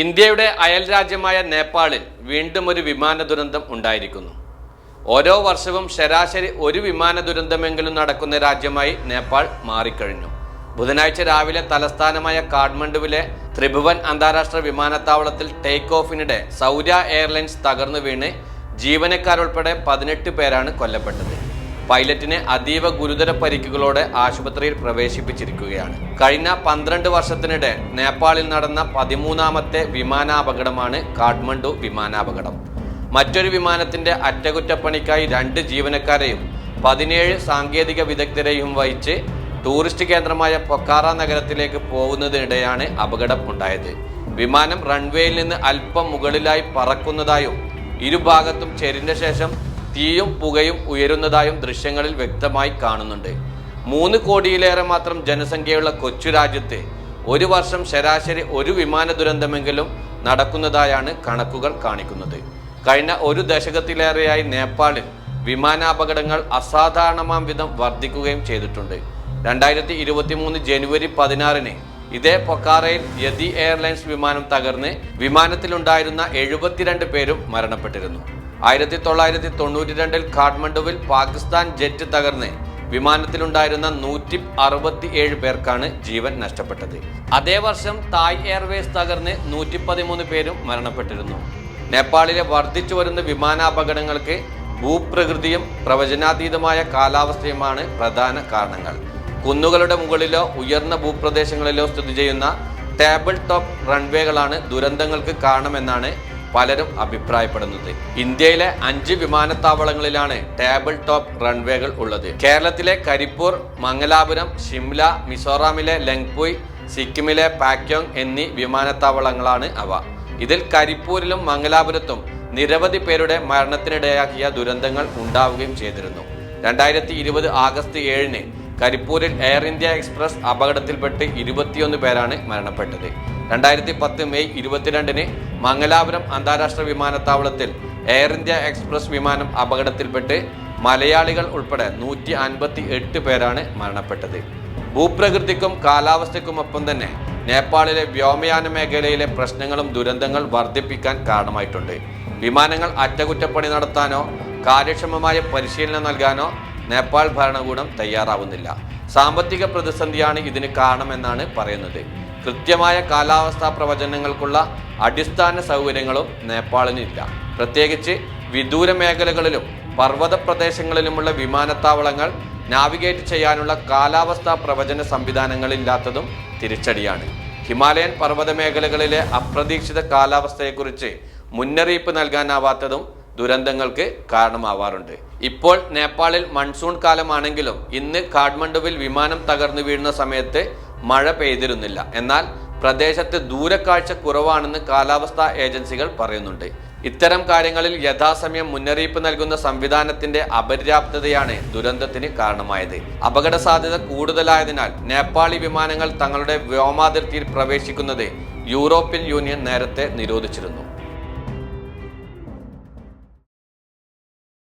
ഇന്ത്യയുടെ അയൽ രാജ്യമായ നേപ്പാളിൽ വീണ്ടും ഒരു വിമാന ദുരന്തം ഉണ്ടായിരിക്കുന്നു. ഓരോ വർഷവും ശരാശരി ഒരു വിമാന ദുരന്തമെങ്കിലും നടക്കുന്ന രാജ്യമായി നേപ്പാൾ മാറിക്കഴിഞ്ഞു. ബുധനാഴ്ച രാവിലെ തലസ്ഥാനമായ കാഠ്മണ്ഡുവിലെ ത്രിഭുവൻ അന്താരാഷ്ട്ര വിമാനത്താവളത്തിൽ ടേക്ക് ഓഫിനിടെ സൗര്യ എയർലൈൻസ് തകർന്നു വീണ് ജീവനക്കാരുൾപ്പെടെ പതിനെട്ട് പേരാണ് കൊല്ലപ്പെട്ടത്. പൈലറ്റിനെ അതീവ ഗുരുതര പരിക്കുകളോടെ ആശുപത്രിയിൽ പ്രവേശിപ്പിച്ചിരിക്കുകയാണ്. കഴിഞ്ഞ പന്ത്രണ്ട് വർഷത്തിനിടെ നേപ്പാളിൽ നടന്ന പതിമൂന്നാമത്തെ വിമാനാപകടമാണ് കാഠ്മണ്ഡു വിമാനാപകടം. മറ്റൊരു വിമാനത്തിന്റെ അറ്റകുറ്റപ്പണിക്കായി രണ്ട് ജീവനക്കാരെയും പതിനേഴ് സാങ്കേതിക വിദഗ്ധരെയും വഹിച്ച് ടൂറിസ്റ്റ് കേന്ദ്രമായ പൊക്കാറ നഗരത്തിലേക്ക് പോകുന്നതിനിടെയാണ് അപകടം ഉണ്ടായത്. വിമാനം റൺവേയിൽ നിന്ന് അല്പം മുകളിലായി പറക്കുന്നതായും ഇരുഭാഗത്തും ചെരിഞ്ഞ ശേഷം തീയും പുകയും ഉയരുന്നതായും ദൃശ്യങ്ങളിൽ വ്യക്തമായി കാണുന്നുണ്ട്. മൂന്ന് കോടിയിലേറെ മാത്രം ജനസംഖ്യയുള്ള കൊച്ചു രാജ്യത്തെ ഒരു വർഷം ശരാശരി ഒരു വിമാന ദുരന്തമെങ്കിലും നടക്കുന്നതായാണ് കണക്കുകൾ കാണിക്കുന്നത്. കഴിഞ്ഞ ഒരു ദശകത്തിലേറെയായി നേപ്പാളിൽ വിമാനാപകടങ്ങൾ അസാധാരണമാം വിധം വർദ്ധിക്കുകയും ചെയ്തിട്ടുണ്ട്. രണ്ടായിരത്തി ഇരുപത്തി മൂന്ന് ജനുവരി പതിനാറിന് ഇതേ പൊക്കാറയിൽ യതി എയർലൈൻസ് വിമാനം തകർന്ന് വിമാനത്തിലുണ്ടായിരുന്ന എഴുപത്തിരണ്ട് പേരും മരണപ്പെട്ടിരുന്നു. ആയിരത്തി തൊള്ളായിരത്തി തൊണ്ണൂറ്റി രണ്ടിൽ കാഠ്മണ്ഡുവിൽ പാകിസ്ഥാൻ ജെറ്റ് തകർന്ന് വിമാനത്തിലുണ്ടായിരുന്ന നൂറ്റി അറുപത്തി ഏഴ് പേർക്കാണ് ജീവൻ നഷ്ടപ്പെട്ടത്. അതേ വർഷം തായ് എയർവേസ് തകർന്ന് നൂറ്റി പതിമൂന്ന് പേരും മരണപ്പെട്ടിരുന്നു. നേപ്പാളിലെ വർദ്ധിച്ചു വരുന്ന വിമാനാപകടങ്ങൾക്ക് ഭൂപ്രകൃതിയും പ്രവചനാതീതമായ കാലാവസ്ഥയുമാണ് പ്രധാന കാരണങ്ങൾ. കുന്നുകളുടെ മുകളിലോ ഉയർന്ന ഭൂപ്രദേശങ്ങളിലോ സ്ഥിതി ചെയ്യുന്ന ടേബിൾ ടോപ്പ് റൺവേകളാണ് ദുരന്തങ്ങൾക്ക് കാരണമെന്നാണ് പലരും അഭിപ്രായപ്പെടുന്നത്. ഇന്ത്യയിലെ അഞ്ച് വിമാനത്താവളങ്ങളിലാണ് ടേബിൾ ടോപ്പ് റൺവേകൾ ഉള്ളത്. കേരളത്തിലെ കരിപ്പൂർ മംഗലാപുരം ഷിംല മിസോറാമിലെ ലങ്പുയ് സിക്കിമിലെ പാക്യോങ് എന്നീ വിമാനത്താവളങ്ങളാണ് അവ. ഇതിൽ കരിപ്പൂരിലും മംഗലാപുരത്തും നിരവധി പേരുടെ മരണത്തിനിടയാക്കിയ ദുരന്തങ്ങൾ ഉണ്ടാവുകയും ചെയ്തിരുന്നു. രണ്ടായിരത്തി ഇരുപത് ആഗസ്റ്റ് ഏഴിന് കരിപ്പൂരിൽ എയർ ഇന്ത്യ എക്സ്പ്രസ് അപകടത്തിൽപ്പെട്ട് ഇരുപത്തിയൊന്ന് പേരാണ് മരണപ്പെട്ടത്. രണ്ടായിരത്തി പത്ത് മെയ് ഇരുപത്തിരണ്ടിന് മംഗലാപുരം അന്താരാഷ്ട്ര വിമാനത്താവളത്തിൽ എയർ ഇന്ത്യ എക്സ്പ്രസ് വിമാനം അപകടത്തിൽപ്പെട്ട് മലയാളികൾ ഉൾപ്പെടെ നൂറ്റി അൻപത്തി എട്ട് പേരാണ് മരണപ്പെട്ടത്. ഭൂപ്രകൃതിക്കും കാലാവസ്ഥയ്ക്കുമൊപ്പം തന്നെ നേപ്പാളിലെ വ്യോമയാന മേഖലയിലെ പ്രശ്നങ്ങളും ദുരന്തങ്ങൾ വർദ്ധിപ്പിക്കാൻ കാരണമായിട്ടുണ്ട്. വിമാനങ്ങൾ അറ്റകുറ്റപ്പണി നടത്താനോ കാര്യക്ഷമമായ പരിശീലനം നൽകാനോ നേപ്പാൾ ഭരണകൂടം തയ്യാറാവുന്നില്ല. സാമ്പത്തിക പ്രതിസന്ധിയാണ് ഇതിന് കാരണമെന്നാണ് പറയുന്നത്. കൃത്യമായ കാലാവസ്ഥാ പ്രവചനങ്ങൾക്കുള്ള അടിസ്ഥാന സൗകര്യങ്ങളും നേപ്പാളിനില്ല. പ്രത്യേകിച്ച് വിദൂര മേഖലകളിലും പർവത പ്രദേശങ്ങളിലുമുള്ള വിമാനത്താവളങ്ങൾ നാവിഗേറ്റ് ചെയ്യാനുള്ള കാലാവസ്ഥാ പ്രവചന സംവിധാനങ്ങളില്ലാത്തതും തിരിച്ചടിയാണ്. ഹിമാലയൻ പർവത മേഖലകളിലെ അപ്രതീക്ഷിത കാലാവസ്ഥയെക്കുറിച്ച് മുന്നറിയിപ്പ് നൽകാനാവാത്തതും ദുരന്തങ്ങൾക്ക് കാരണമാവാറുണ്ട്. ഇപ്പോൾ നേപ്പാളിൽ മൺസൂൺ കാലമാണെങ്കിലും ഇന്ന് കാഠ്മണ്ഡുവിൽ വിമാനം തകർന്നു വീഴുന്ന സമയത്ത് മഴ പെയ്തിരുന്നില്ല. എന്നാൽ പ്രദേശത്ത് ദൂരക്കാഴ്ച കുറവാണെന്ന് കാലാവസ്ഥാ ഏജൻസികൾ പറയുന്നുണ്ട്. ഇത്തരം കാര്യങ്ങളിൽ യഥാസമയം മുന്നറിയിപ്പ് നൽകുന്ന സംവിധാനത്തിന്റെ അപര്യാപ്തതയാണ് ദുരന്തത്തിന് കാരണമായത്. അപകട സാധ്യത കൂടുതലായതിനാൽ നേപ്പാളി വിമാനങ്ങൾ തങ്ങളുടെ വ്യോമാതിർത്തിയിൽ പ്രവേശിക്കുന്നത് യൂറോപ്യൻ യൂണിയൻ നേരത്തെ നിരോധിച്ചിരുന്നു.